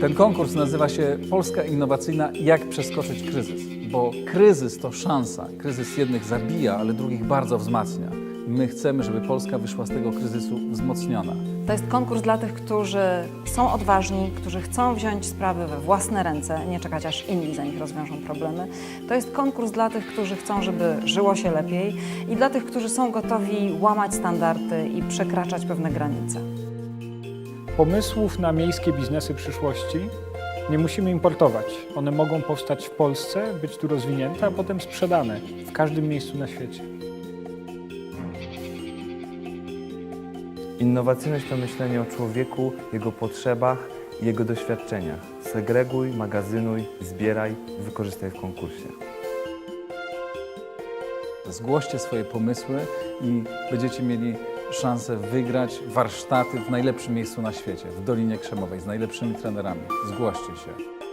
Ten konkurs nazywa się Polska Innowacyjna Jak przeskoczyć kryzys, bo kryzys to szansa. Kryzys jednych zabija, ale drugich bardzo wzmacnia. My chcemy, żeby Polska wyszła z tego kryzysu wzmocniona. To jest konkurs dla tych, którzy są odważni, którzy chcą wziąć sprawy we własne ręce, nie czekać aż inni za nich rozwiążą problemy. To jest konkurs dla tych, którzy chcą, żeby żyło się lepiej i dla tych, którzy są gotowi łamać standardy i przekraczać pewne granice. Pomysłów na miejskie biznesy przyszłości nie musimy importować. One mogą powstać w Polsce, być tu rozwinięte, a potem sprzedane w każdym miejscu na świecie. Innowacyjność to myślenie o człowieku, jego potrzebach i jego doświadczeniach. Segreguj, magazynuj, zbieraj, wykorzystaj w konkursie. Zgłoście swoje pomysły i będziecie mieli szansę wygrać warsztaty w najlepszym miejscu na świecie, w Dolinie Krzemowej, z najlepszymi trenerami. Zgłoście się.